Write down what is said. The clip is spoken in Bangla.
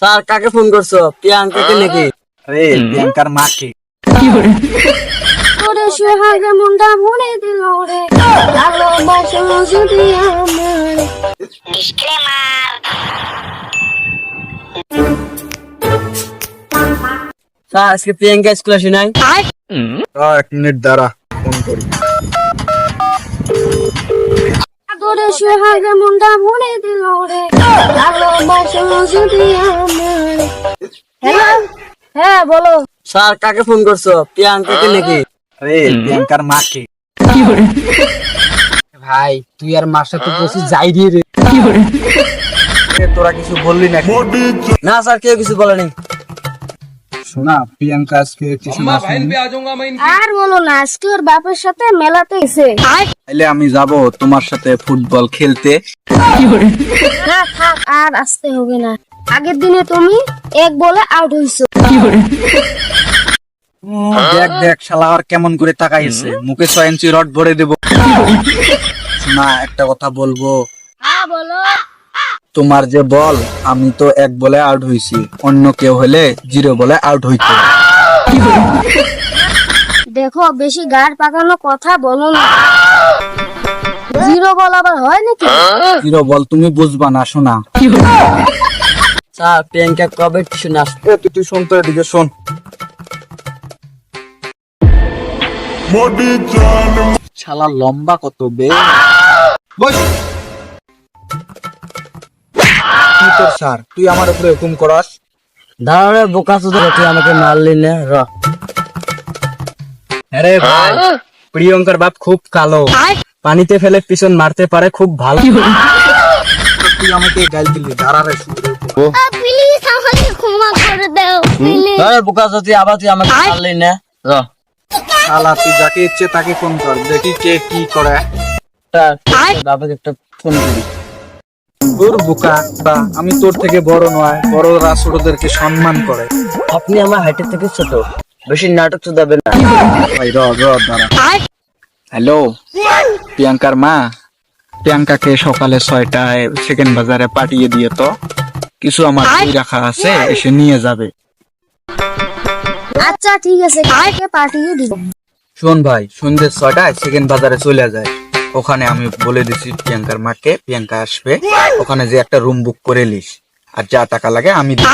স্যার কাকে ফোন করছ? প্রিয়াঙ্কাকে নাকি? আরে প্রিয়াঙ্কার মাকে। ওরে সোহাগে মুন্ডা মুড়ে দিল রে। ভালোবাসো যদি আমার স্যার আজকে প্রিয়াঙ্কা স্কুল আসি নাই? এক মিনিট দাঁড়া ফোন করি। ওরে সোহাগে মুন্ডা মুড়ে দিল রে। ভালোবাসো যদি আমার হ্যালো? হ্যাঁ বলো। স্যার কাকে ফোন করছ? প্রিয়াঙ্কাকে নাকি? আরে প্রিয়াঙ্কার মাকে। ভাই তুই আর মার সাথে বসে যাই দিয়ে রে। তোরা কিছু বললি না না স্যার কেউ কিছু বলেনি। শোনা প্রিয়াঙ্কা আজকে আর বলো না আজকে ওর বাপের সাথে মেলাতে এসে তাইলে আমি যাব তোমার সাথে ফুটবল খেলতে। থাক আর আসতে হবে না। আগের দিনে তুমি এক বলে আউট হইছো। দেখ দেখ শালা আর কেমন করে তাকাইছে। মুখে ছয় ইঞ্চি রড ভরে দেবো। না একটা কথা বলব। হ্যাঁ বলো। তোমার যে বল আমি তো এক বলে আউট হইছি। অন্য কেউ হলে জিরো বলে আউট হইতো। দেখো বেশি গাড় পাকানো কথা বলো না। জিরো বল আবার হয় নাকি? জিরো বল তুমি বুঝবা না শোনা। স্যার প্রিয়াঙ্কা কবে আসবে এ, তুই তুই শোন তো এদিকে শোন। শালা লম্বা কত বে বস। কি তোর স্যার তুই আমার উপরে হুকুম করাস। দাঁড়ারে বোকা চোদা তুই আমাকে মারলি না র। আরে ভাই প্রিয়ঙ্কার বাপ খুব কালো। পানিতে ফেলে পিছন মারতে পারে খুব ভালো। তুই আমাকে গাল দিলি দাঁড়ারে প্লিজ আমাকে ক্ষমা করে দাও দাঁড়ারে বোকা চোদা তুই আবার তুই আমাকে মারলি না র। শালা তুই যাকে ইচ্ছে তাকে ফোন কর দেখি কে কি করে। একটা বাবাকে একটা ফোন করি। তোর বোকা তা আমি তোর থেকে বড় নয় বড়রা ছোটদেরকে সম্মান করে। আপনি আমার হাইটের থেকে ছোট। বেশি নাটক চোদাবেন না। ভাই র র দাঁড়া। হ্যালো প্রিয়াঙ্কার মা। প্রিয়াঙ্কাকে সকালে ছয়টায় সেকেন্ড বাজারে পাঠিয়ে দিয়ে তো কিছু আমার বই রাখা আছে এসে নিয়ে যাবে। আচ্ছা ঠিক আছে কালকে পাঠিয়ে দিব। শোন ভাই সন্ধ্যে ছয়টায় সেকেন্ড বাজারে চলে যায়। ওখানে আমি বলে দিছি, প্রিয়াঙ্কার মাকে, প্রিয়াঙ্কা আসবে। ওখানে যে একটা রুম বুক করে লিস আর যা টাকা লাগে আমি দিব।